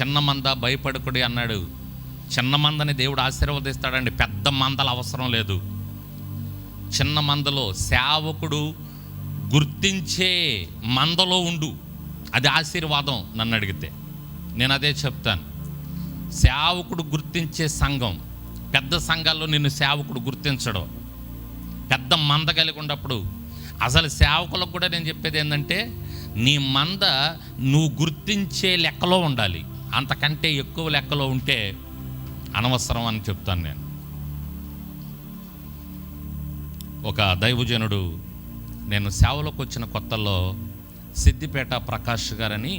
చిన్న మంద భయపడకుడి అన్నాడు. చిన్న మందని దేవుడు ఆశీర్వదిస్తాడండి. పెద్ద మందల అవసరం లేదు. చిన్న మందలో సేవకుడు గుర్తించే మందలో ఉండు. అది ఆశీర్వాదం నన్ను అడిగితే. నేను అదే చెప్తాను. సేవకుడు గుర్తించే సంఘం పెద్ద సంఘాల్లో నిన్ను సేవకుడు గుర్తించడం. పెద్ద మంద కలిగి ఉన్నప్పుడు అసలు సేవకులకు కూడా నేను చెప్పేది ఏంటంటే నీ మంద నువ్వు గుర్తించే లెక్కలో ఉండాలి. అంతకంటే ఎక్కువ లెక్కలో ఉంటే అనవసరం అని చెప్తాను నేను. ఒక దైవజనుడు నేను సేవలోకి వచ్చిన కొత్తల్లో సిద్దిపేట ప్రకాష్ గారని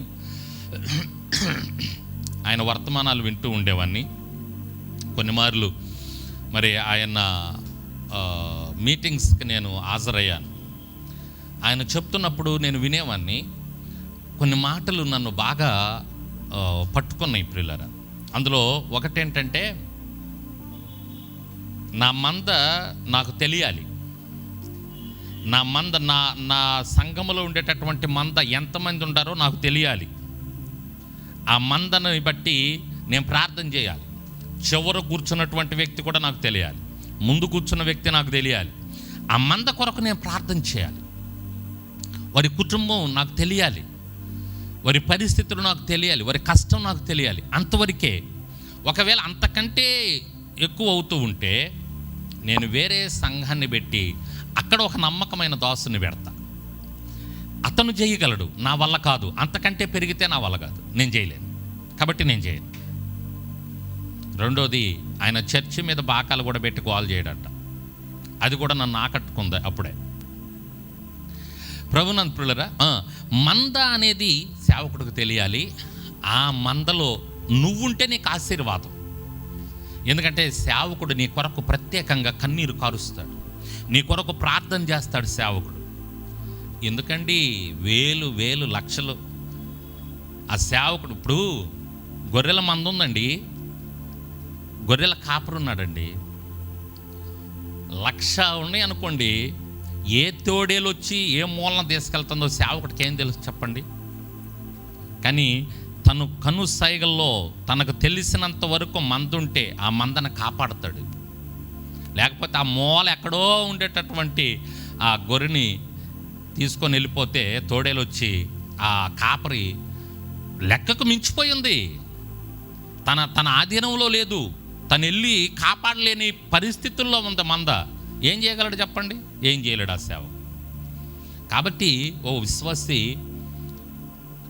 ఆయన వర్తమానాలు వింటూ ఉండేవాడిని కొన్ని మార్లు మరి ఆయన మీటింగ్స్కి నేను హాజరయ్యాను. ఆయన చెప్తున్నప్పుడు నేను వినేవాడిని కొన్ని మాటలు నన్ను బాగా పట్టుకున్నాయి ప్రియులారా. అందులో ఒకటేంటంటే నా మంద నాకు తెలియాలి. నా మంద నా నా సంఘములో ఉండేటటువంటి మంద ఎంతమంది ఉండారో నాకు తెలియాలి. ఆ మందను బట్టి నేను ప్రార్థన చేయాలి. చివర కూర్చున్నటువంటి వ్యక్తి కూడా నాకు తెలియాలి. ముందు కూర్చున్న వ్యక్తి నాకు తెలియాలి. ఆ మంద కొరకు నేను ప్రార్థన చేయాలి. వారి కుటుంబం నాకు తెలియాలి. వారి పరిస్థితులు నాకు తెలియాలి వారి కష్టం నాకు తెలియాలి. అంతవరకే ఒకవేళ అంతకంటే ఎక్కువ అవుతూ ఉంటే నేను వేరే సంఘాన్ని పెట్టి అక్కడ ఒక నమ్మకమైన దాసుని పెడతా. అతను చేయగలడు నా వల్ల కాదు. అంతకంటే పెరిగితే నా వల్ల కాదు. నేను చేయలేను కాబట్టి నేను చేయను రెండోది ఆయన చర్చి మీద బాకాలు కూడా పెట్టి గోల్ చేయడట. అది కూడా నన్ను ఆకట్టుకుంది అప్పుడే. ప్రభునంతులరా మంద అనేది సేవకుడికి తెలియాలి ఆ మందలో నువ్వుంటే నీకు ఆశీర్వాదం. ఎందుకంటే సేవకుడు నీ కొరకు ప్రత్యేకంగా కన్నీరు కారుస్తాడు. నీ కొరకు ప్రార్థన చేస్తాడు సేవకుడు. ఎందుకండి వేలు వేలు లక్షలు. ఆ సేవకుడు ఇప్పుడు గొర్రెల మంద ఉందండి గొర్రెల కాపరున్నాడండి లక్ష ఉన్నాయి అనుకోండి ఏ తోడేలు వచ్చి ఏ మూలన తీసుకెళ్తుందో సేవకుడికి ఏం తెలుసు చెప్పండి? కానీ తను కను సైగల్లో తనకు తెలిసినంత వరకు మంద ఉంటే ఆ మందను కాపాడతాడు. లేకపోతే ఆ మూల ఎక్కడో ఉండేటటువంటి ఆ గొర్రెని తీసుకొని వెళ్ళిపోతే తోడేలు వచ్చి ఆ కాపరి లెక్కకు మించిపోయింది తన తన ఆధీనంలో లేదు. తను వెళ్ళి కాపాడలేని పరిస్థితుల్లో ఉంది మంద. ఏం చేయగలడు చెప్పండి? ఏం చేయలేడు ఆ సేవ కాబట్టి ఓ విశ్వాసి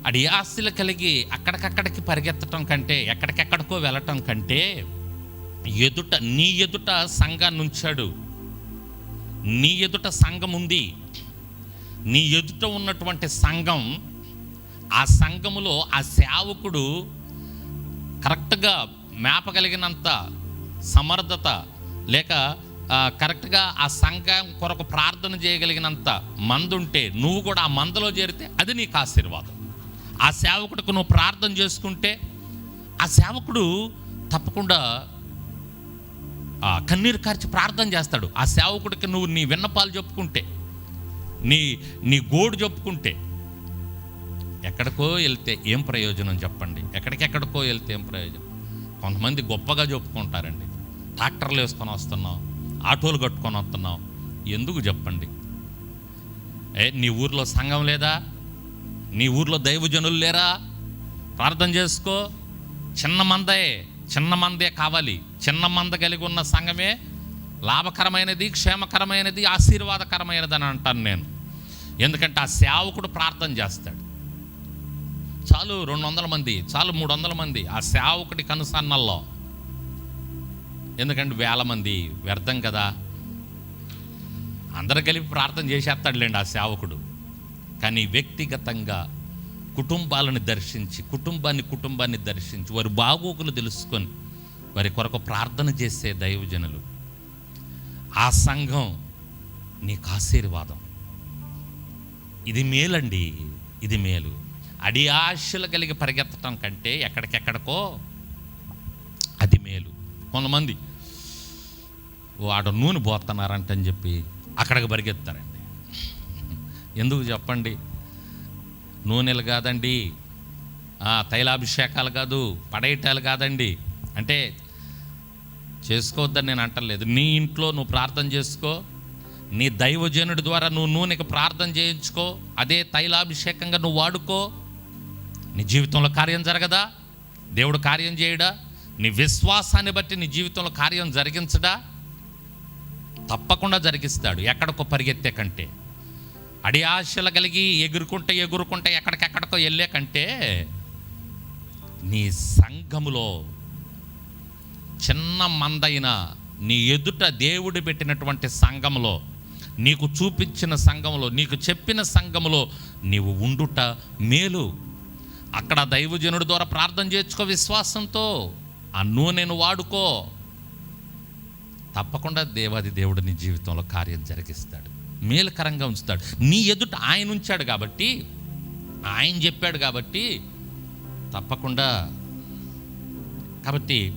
అడియాస్తులు కలిగి అక్కడికక్కడికి పరిగెత్తటం కంటే ఎక్కడికెక్కడికో వెళ్ళటం కంటే ఎదుట నీ ఎదుట సంఘాన్ని ఉంచాడు నీ ఎదుట సంఘం ఉంది. నీ ఎదుట ఉన్నటువంటి సంఘం ఆ సంఘములో ఆ సేవకుడు కరెక్ట్గా మేపగలిగినంత సమర్థత లేక కరెక్ట్గా ఆ సంఘం కొరకు ప్రార్థన చేయగలిగినంత మందు ఉంటే నువ్వు కూడా ఆ మందలో చేరితే అది నీకు ఆశీర్వాదం. ఆ సేవకుడికి నువ్వు ప్రార్థన చేసుకుంటే ఆ సేవకుడు తప్పకుండా ఆ కన్నీరు కార్చి ప్రార్థన చేస్తాడు. ఆ సేవకుడికి నువ్వు నీ విన్నపాలు చెప్పుకుంటే నీ నీ గోడు చెప్పుకుంటే ఎక్కడికో వెళ్తే ఏం ప్రయోజనం చెప్పండి? ఎక్కడికెక్కడికో వెళ్తే ఏం ప్రయోజనం? కొంతమంది గొప్పగా చెప్పుకుంటారండి. ట్రాక్టర్లు వేసుకొని వస్తున్నాం ఆటోలు కట్టుకొని వస్తున్నాం. ఎందుకు చెప్పండి? ఏ నీ ఊర్లో సంఘం లేదా? నీ ఊర్లో దైవజనులు లేరా? ప్రార్థన చేసుకో. చిన్న మందే చిన్న మందే కావాలి. చిన్న మంద కలిగి ఉన్న సంఘమే లాభకరమైనది క్షేమకరమైనది ఆశీర్వాదకరమైనది అని అంటాను నేను. ఎందుకంటే ఆ సేవకుడు ప్రార్థన చేస్తాడు. చాలు రెండు వందల మంది చాలు మూడు వందల మంది ఆ సేవకుడి కనుసన్నల్లో. ఎందుకంటే వేల మంది వ్యర్థం కదా. అందరు కలిపి ప్రార్థన చేసేస్తాడులేండి ఆ సేవకుడు. కానీ వ్యక్తిగతంగా కుటుంబాలను దర్శించి కుటుంబాన్ని కుటుంబాన్ని దర్శించి వారి బాగోగులు తెలుసుకొని వారి కొరకు ప్రార్థన చేసే దైవజనులు. ఆ సంఘం నీకు ఆశీర్వాదం. ఇది మేలండి ఇది మేలు. అడి ఆశలు కలిగి పరిగెత్తటం కంటే ఎక్కడికెక్కడికో అది మేలు. కొంతమంది వాడు నూనె పోతున్నారంటని చెప్పి అక్కడికి పరిగెత్తారు ఎందుకు చెప్పండి? నూనెలు కాదండి. ఆ, తైలాభిషేకాలు కాదు పడేయటాలు కాదండి. అంటే చేసుకోవద్దని నేను అంటలేదు. నీ ఇంట్లో నువ్వు ప్రార్థన చేసుకో నీ దైవజనుడి ద్వారా నువ్వు నూనెకి ప్రార్థన చేయించుకో అదే తైలాభిషేకంగా నువ్వు వాడుకో. నీ జీవితంలో కార్యం జరగదా? దేవుడు కార్యం చేయడా? నీ విశ్వాసాన్ని బట్టి నీ జీవితంలో కార్యం జరిగించడా? తప్పకుండా జరిగిస్తాడు. ఎక్కడికో పరిగెత్తే కంటే. అడి ఆశలు కలిగి ఎగురుకుంటే ఎగురుకుంటే ఎక్కడికెక్కడికో వెళ్ళే కంటే నీ సంఘములో చిన్న మందైన నీ ఎదుట దేవుడు పెట్టినటువంటి సంఘములో నీకు చూపించిన సంఘములో నీకు చెప్పిన సంఘములో నీవు ఉండుట మేలు. అక్కడ దైవజనుడి ద్వారా ప్రార్థన చేర్చుకో విశ్వాసంతో ఆ నూనెను వాడుకో. తప్పకుండా దేవాది దేవుడు నీ జీవితంలో కార్యం జరిగిస్తాడు. మేలకరంగా ఉంచుతాడు. నీ ఎదుట ఆయన ఉంచాడు కాబట్టి ఆయన చెప్పాడు కాబట్టి తప్పకుండా. కాబట్టి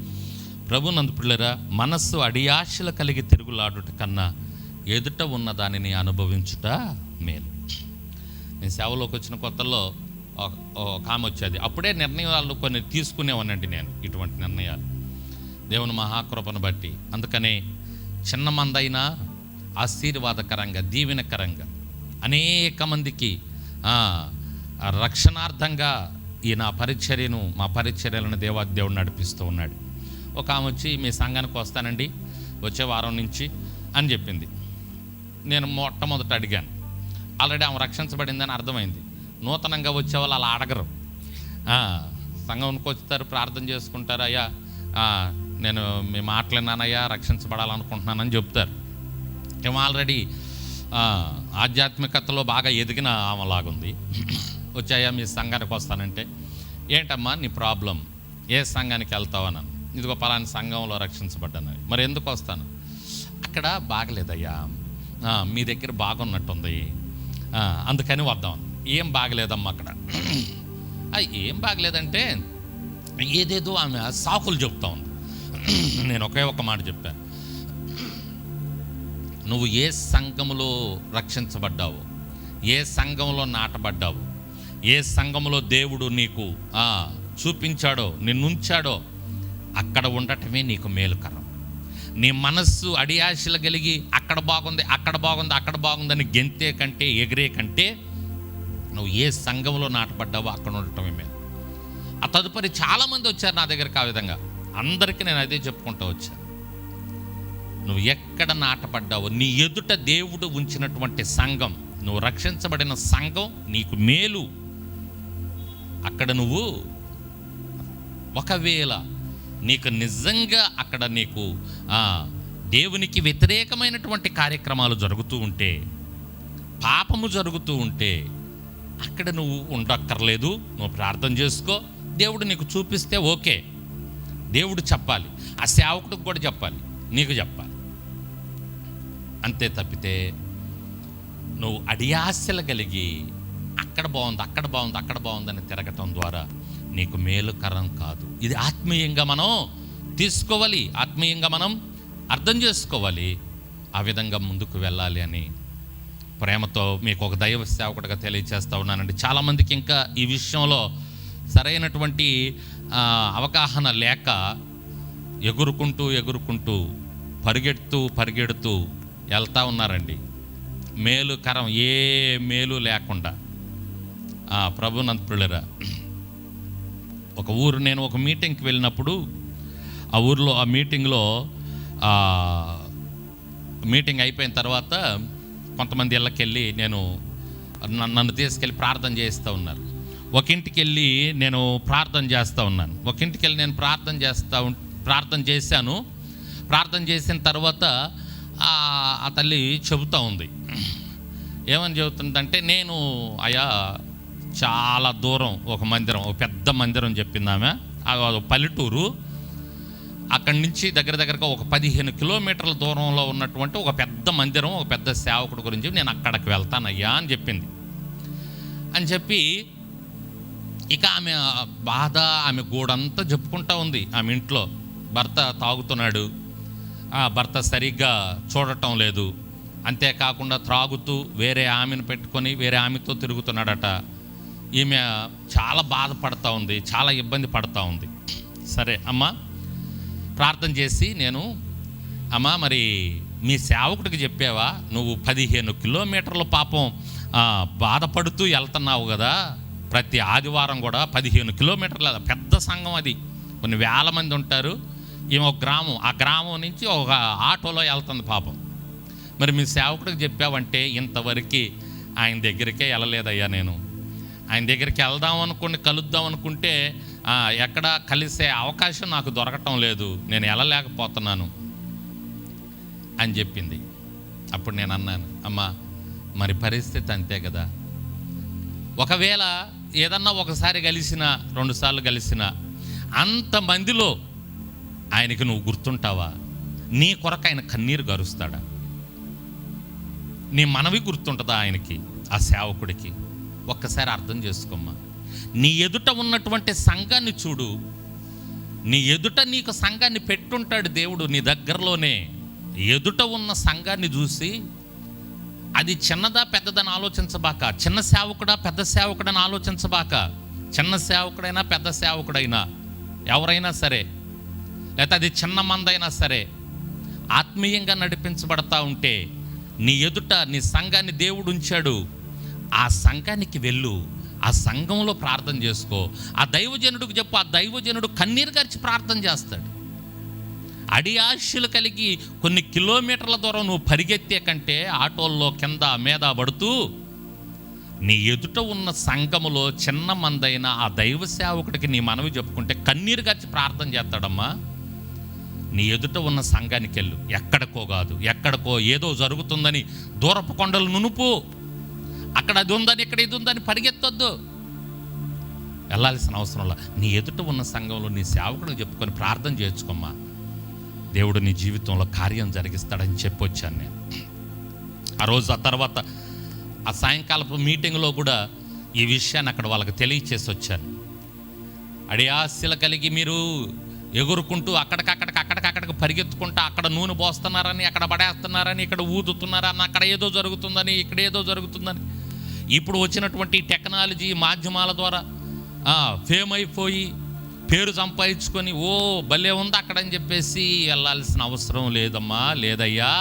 ప్రభు నందుపుళ్ళరా పిల్లరా మనస్సు అడియాశలు కలిగి తిరుగులాడుట కన్నా ఎదుట ఉన్న దానిని అనుభవించుట మేలు. నేను సేవలోకి వచ్చిన కొత్తలో ఒక- ఒక ఆమె వచ్చేది. అప్పుడే నిర్ణయాలు కొన్ని తీసుకునేవానండి నేను ఇటువంటి నిర్ణయాలు. దేవుని మహాకృపను బట్టి. అందుకనే చిన్న మందైనా ఆశీర్వాదకరంగా దీవెనకరంగా. అనేక మందికి రక్షణార్థంగా ఈ నా పరిచర్యను మా పరిచర్యలను దేవాదేవుడు నడిపిస్తూ ఉన్నాడు. ఒక ఆమె వచ్చి మీ సంఘానికి వస్తానండి వచ్చే వారం నుంచి అని చెప్పింది. నేను మొట్టమొదట అడిగాను. ఆల్రెడీ ఆమె రక్షించబడిందని అర్థమైంది. నూతనంగా వచ్చే వాళ్ళు అలా అడగరు. సంఘంకి వస్తారు ప్రార్థన చేసుకుంటారు అయ్యా నేను మీ మాటలేనానయ్యా రక్షించబడాలనుకుంటున్నానని చెప్తారు. ఏమో ఆల్రెడీ ఆధ్యాత్మికతలో బాగా ఎదిగిన ఆమెలాగుంది. వచ్చాయా మీ సంఘానికి వస్తానంటే ఏంటమ్మా నీ ప్రాబ్లం? ఏ సంఘానికి వెళ్తావన్నాను ఇదిగో పలాని సంఘంలో రక్షించబడ్డాను. మరి ఎందుకు వస్తాను? అక్కడ బాగలేదయ్యా. మీ దగ్గర బాగున్నట్టుంది. అందుకని వద్దాం ఏం బాగలేదమ్మా అక్కడ? ఏం బాగలేదంటే ఏదేదో ఆమె సాకులు చెప్తా ఉంది. నేను ఒకే ఒక మాట చెప్పాను నువ్వు ఏ సంఘములో రక్షించబడ్డావు ఏ సంఘంలో నాటబడ్డావు ఏ సంఘములో దేవుడు నీకు చూపించాడో నిన్నుంచాడో అక్కడ ఉండటమే నీకు మేలుకరం నీ మనస్సు అడియాశలు కలిగి అక్కడ బాగుంది అక్కడ బాగుంది అక్కడ బాగుందని గెంతే కంటే ఎగిరే కంటే నువ్వు ఏ సంఘంలో నాటబడ్డావో అక్కడ ఉండటమే మేలు. ఆ తదుపరి చాలామంది వచ్చారు నా దగ్గరికి ఆ విధంగా. అందరికీ నేను అదే చెప్పుకుంటూ వచ్చాను. నువ్వు ఎక్కడ నాటపడ్డావో నీ ఎదుట దేవుడు ఉంచినటువంటి సంఘం నువ్వు రక్షించబడిన సంఘం నీకు మేలు. అక్కడ నువ్వు ఒకవేళ నీకు నిజంగా అక్కడ నీకు దేవునికి వ్యతిరేకమైనటువంటి కార్యక్రమాలు జరుగుతూ ఉంటే పాపము జరుగుతూ ఉంటే అక్కడ నువ్వు ఉండక్కర్లేదు నువ్వు ప్రార్థన చేసుకో దేవుడు నీకు చూపిస్తే ఓకే. దేవుడు చెప్పాలి ఆ సేవకుడికి కూడా చెప్పాలి నీకు చెప్పాలి. అంతే తప్పితే నువ్వు అడియాశలు కలిగి అక్కడ బాగుంది అక్కడ బాగుంది అక్కడ బాగుందని తిరగటం ద్వారా నీకు మేలుకరం కాదు. ఇది ఆత్మీయంగా మనం తీసుకోవాలి ఆత్మీయంగా మనం అర్థం చేసుకోవాలి ఆ విధంగా ముందుకు వెళ్ళాలి అని ప్రేమతో మీకు ఒక దైవ సేవకుడిగా తెలియజేస్తూ ఉన్నానండి. చాలామందికి ఇంకా ఈ విషయంలో సరైనటువంటి అవగాహన లేక ఎగురుకుంటూ ఎగురుకుంటూ పరిగెడుతూ పరిగెడుతూ వెళ్తూ ఉన్నారండి. మేలుకరం ఏ మేలు లేకుండా. ప్రభు ప్రభునంత ఒక ఊరు నేను ఒక మీటింగ్కి వెళ్ళినప్పుడు ఆ ఊరిలో ఆ మీటింగ్లో మీటింగ్ అయిపోయిన తర్వాత కొంతమంది ఇళ్ళకెళ్ళి నేను నన్ను నన్ను తీసుకెళ్ళి ప్రార్థన చేస్తూ ఉన్నారు. ఒక ఇంటికి వెళ్ళి నేను ప్రార్థన చేస్తూ ఉన్నాను. ఒక ఇంటికి వెళ్ళి నేను ప్రార్థన చేస్తూ ప్రార్థన చేశాను. ప్రార్థన చేసిన తర్వాత ఆ తల్లి చెబుతూ ఉంది. ఏమని చెబుతుందంటే నేను అయా చాలా దూరం ఒక మందిరం ఒక పెద్ద మందిరం చెప్పింది ఆమె. అది ఒక పల్లెటూరు. అక్కడి నుంచి దగ్గర దగ్గరగా ఒక పదిహేను కిలోమీటర్ల దూరంలో ఉన్నటువంటి ఒక పెద్ద మందిరం ఒక పెద్ద సేవకుడు గురించి నేను అక్కడికి వెళ్తానయ్యా అని చెప్పింది. అని చెప్పి ఇక ఆమె బాధ ఆమె గూడంతా చెప్పుకుంటా ఉంది. ఆమె ఇంట్లో భర్త తాగుతున్నాడు. భర్త సరిగ్గా చూడటం లేదు. అంతేకాకుండా త్రాగుతూ వేరే ఆమెను పెట్టుకొని వేరే ఆమెతో తిరుగుతున్నాడట. ఈమె చాలా బాధపడతా ఉంది చాలా ఇబ్బంది పడతా ఉంది. సరే అమ్మా ప్రార్థన చేసి నేను అమ్మా మరి మీ సేవకుడికి చెప్పావా నువ్వు పదిహేను కిలోమీటర్ల పాపం బాధపడుతూ వెళ్తున్నావు కదా. ప్రతి ఆదివారం కూడా పదిహేను కిలోమీటర్ల పెద్ద సంఘం అది. కొన్ని వేల మంది ఉంటారు. ఈమె ఒక గ్రామం ఆ గ్రామం నుంచి ఒక ఆటోలో వెళ్తుంది పాపం. మరి మీ సేవకుడికి చెప్పావంటే ఇంతవరకు ఆయన దగ్గరికే వెళ్ళలేదయ్యా నేను. ఆయన దగ్గరికి వెళ్దాం అనుకుని కలుద్దాం అనుకుంటే ఎక్కడ కలిసే అవకాశం నాకు దొరకటం లేదు. నేను వెళ్ళలేకపోతున్నాను అని చెప్పింది. అప్పుడు నేను అన్నాను అమ్మా మరి పరిస్థితి అంతే కదా. ఒకవేళ ఏదన్నా ఒకసారి కలిసిన రెండుసార్లు కలిసిన అంతమందిలో ఆయనకి నువ్వు గుర్తుంటావా? నీ కొరకు ఆయన కన్నీరు గరుస్తాడా? నీ మనవి గుర్తుంటుందా ఆయనకి ఆ సేవకుడికి? ఒక్కసారి అర్థం చేసుకోమ్మా. నీ ఎదుట ఉన్నటువంటి సంఘాన్ని చూడు. నీ ఎదుట నీకు సంఘాన్ని పెట్టుంటాడు దేవుడు నీ దగ్గరలోనే. ఎదుట ఉన్న సంఘాన్ని చూసి అది చిన్నదా పెద్దదని ఆలోచించబాక చిన్న సేవకుడా పెద్ద సేవకుడని ఆలోచించబాక చిన్న సేవకుడైనా పెద్ద సేవకుడైనా ఎవరైనా సరే లేకపోతే అది చిన్న మందైనా సరే ఆత్మీయంగా నడిపించబడతా ఉంటే నీ ఎదుట నీ సంఘాన్ని దేవుడు ఉంచాడు. ఆ సంఘానికి వెళ్ళు. ఆ సంఘంలో ప్రార్థన చేసుకో. ఆ దైవజనుడికి చెప్పు. ఆ దైవజనుడు కన్నీరు గరిచి ప్రార్థన చేస్తాడు. అడి ఆశలు కలిగి కొన్ని కిలోమీటర్ల దూరం నువ్వు పరిగెత్తే కంటే ఆటోల్లో కింద మీద పడుతూ నీ ఎదుట ఉన్న సంఘములో చిన్న మందైన ఆ దైవ సేవకుడికి నీ మనవి చెప్పుకుంటే కన్నీరు గరిచి ప్రార్థన చేస్తాడమ్మా. నీ ఎదుట ఉన్న సంఘానికి వెళ్ళు ఎక్కడికో కాదు ఎక్కడికో ఏదో జరుగుతుందని దూరపు కొండలు నునుపు. అక్కడ అది ఉందని ఇక్కడ ఇది ఉందని పరిగెత్తొద్దు. వెళ్ళాల్సిన అవసరం నీ ఎదుట ఉన్న సంఘంలో నీ సేవకుడికి చెప్పుకొని ప్రార్థన చేయించుకోమ్మా. దేవుడు నీ జీవితంలో కార్యం జరిగిస్తాడని చెప్పొచ్చాను నేను. ఆ రోజు ఆ తర్వాత ఆ సాయంకాలపు మీటింగ్లో కూడా ఈ విషయాన్ని అక్కడ వాళ్ళకి తెలియచేసి వచ్చాను. అడియాశలు కలిగి మీరు ఎగురుకుంటూ అక్కడికక్కడికి అక్కడికక్కడికి పరిగెత్తుకుంటా అక్కడ నూనె పోస్తున్నారని అక్కడ పడేస్తున్నారని ఇక్కడ ఊదుతున్నారని అక్కడ ఏదో జరుగుతుందని ఇక్కడ ఏదో జరుగుతుందని. ఇప్పుడు వచ్చినటువంటి టెక్నాలజీ మాధ్యమాల ద్వారా ఫేమ్ అయిపోయి పేరు సంపాదించుకొని ఓ భలే ఉంది అక్కడ అని చెప్పేసి వెళ్ళాల్సిన అవసరం లేదమ్మా లేదయ్యా.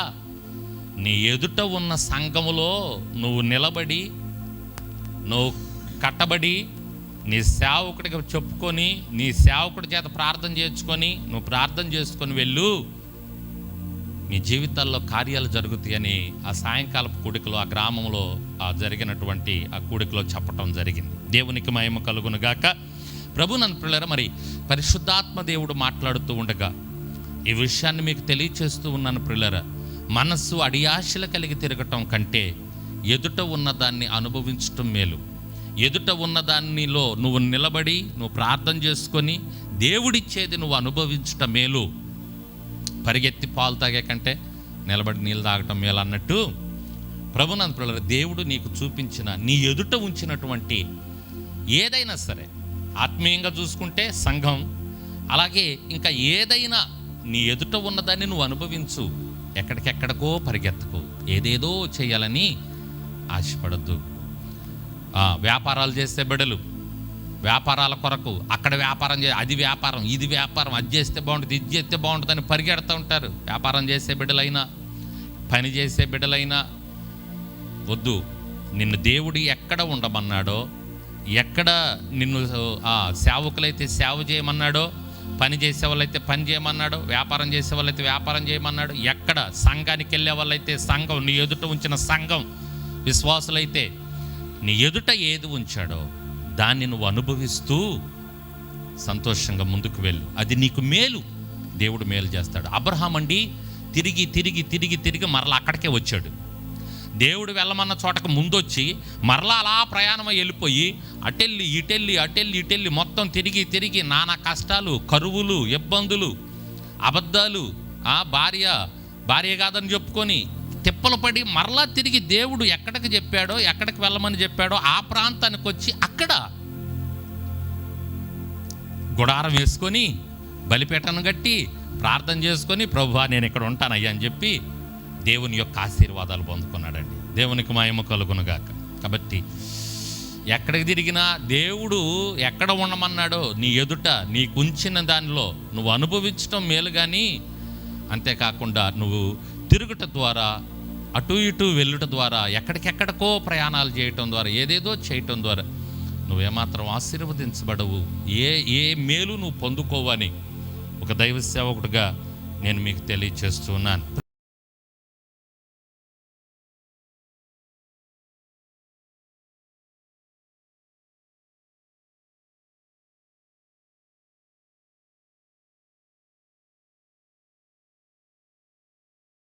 నీ ఎదుట ఉన్న సంఘములో నువ్వు నిలబడి నువ్వు కట్టబడి నీ సేవకుడికి చెప్పుకొని నీ సేవకుడి చేత ప్రార్థన చేయించుకొని నువ్వు ప్రార్థన చేసుకొని వెళ్ళు. నీ జీవితాల్లో కార్యాలు జరుగుతాయని ఆ సాయంకాలపు కూడికలో ఆ గ్రామంలో ఆ జరిగినటువంటి ఆ కూడికలో చెప్పటం జరిగింది. దేవునికి మహిమ కలుగునుగాక ప్రభు నన్ను పిల్లర మరి పరిశుద్ధాత్మ దేవుడు మాట్లాడుతూ ఉండగా ఈ విషయాన్ని మీకు తెలియచేస్తూ ఉన్నాను పిల్లర మనస్సు అడియాశలు కలిగి తిరగటం కంటే ఎదుట ఉన్న దాన్ని అనుభవించటం మేలు. ఎదుట ఉన్న దానిలో నువ్వు నిలబడి నువ్వు ప్రార్థన చేసుకొని దేవుడిచ్చేది నువ్వు అనుభవించటం మేలు. పరిగెత్తి పాలు తాగే కంటే నిలబడి నీళ్ళు తాగటం మేలు అన్నట్టు ప్రభునంద పిల్లలు దేవుడు నీకు చూపించిన నీ ఎదుట ఉంచినటువంటి ఏదైనా సరే ఆత్మీయంగా చూసుకుంటే సంఘం అలాగే ఇంకా ఏదైనా నీ ఎదుట ఉన్నదాన్ని నువ్వు అనుభవించు ఎక్కడికెక్కడికో పరిగెత్తకు ఏదేదో చేయాలని ఆశపడద్దు. వ్యాపారాలు చేసే బిడలు. వ్యాపారాల కొరకు అక్కడ వ్యాపారం చే అది వ్యాపారం ఇది వ్యాపారం అది చేస్తే బాగుంటుంది ఇది చేస్తే బాగుంటుందని పరిగెడుతూ ఉంటారు. వ్యాపారం చేసే బిడ్డలైనా పని చేసే బిడ్డలైనా వద్దు. నిన్ను దేవుడు ఎక్కడ ఉండమన్నాడో ఎక్కడ నిన్ను సేవకులైతే సేవ చేయమన్నాడో పని చేసే వాళ్ళైతే పని చేయమన్నాడు వ్యాపారం చేసే వాళ్ళైతే వ్యాపారం చేయమన్నాడు ఎక్కడ సంఘానికి వెళ్ళే వాళ్ళైతే సంఘం నీ ఎదుట ఉంచిన సంఘం విశ్వాసులైతే నీ ఎదుట ఏది ఉంచాడో దాన్ని నువ్వు అనుభవిస్తూ సంతోషంగా ముందుకు వెళ్ళు. అది నీకు మేలు. దేవుడు మేలు చేస్తాడు. అబ్రహాం అండి తిరిగి తిరిగి తిరిగి తిరిగి మరలా అక్కడికే వచ్చాడు. దేవుడు వెళ్ళమన్న చోటకు ముందొచ్చి మరలా అలా ప్రయాణమై వెళ్ళిపోయి అటెల్లి ఇటెల్లి అటెల్లి ఇటెల్లి మొత్తం తిరిగి తిరిగి నానా కష్టాలు కరువులు ఇబ్బందులు అబద్ధాలు ఆ భార్య భార్య కాదని చెప్పుకొని తిప్పలు పడి మరలా తిరిగి దేవుడు ఎక్కడికి చెప్పాడో ఎక్కడికి వెళ్ళమని చెప్పాడో ఆ ప్రాంతానికి వచ్చి అక్కడ గుడారం వేసుకొని బలిపేటను కట్టి ప్రార్థన చేసుకొని ప్రభువా నేను ఇక్కడ ఉంటానయ్యా అని చెప్పి దేవుని యొక్క ఆశీర్వాదాలు పొందుకున్నాడండి. దేవునికి మహిమ కలుగునుగాక కాబట్టి ఎక్కడికి తిరిగినా దేవుడు ఎక్కడ ఉండమన్నాడో నీ ఎదుట నీకుంచిన దానిలో నువ్వు అనుభవించడం మేలు కానీ అంతేకాకుండా నువ్వు తిరుగుట ద్వారా అటు ఇటు వెళ్ళుట ద్వారా ఎక్కడికెక్కడికో ప్రయాణాలు చేయటం ద్వారా ఏదేదో చేయటం ద్వారా నువ్వేమాత్రం ఆశీర్వదించబడవు. ఏ ఏ మేలు నువ్వు పొందుకోవని ఒక దైవ సేవకుడిగా నేను మీకు తెలియచేస్తున్నాను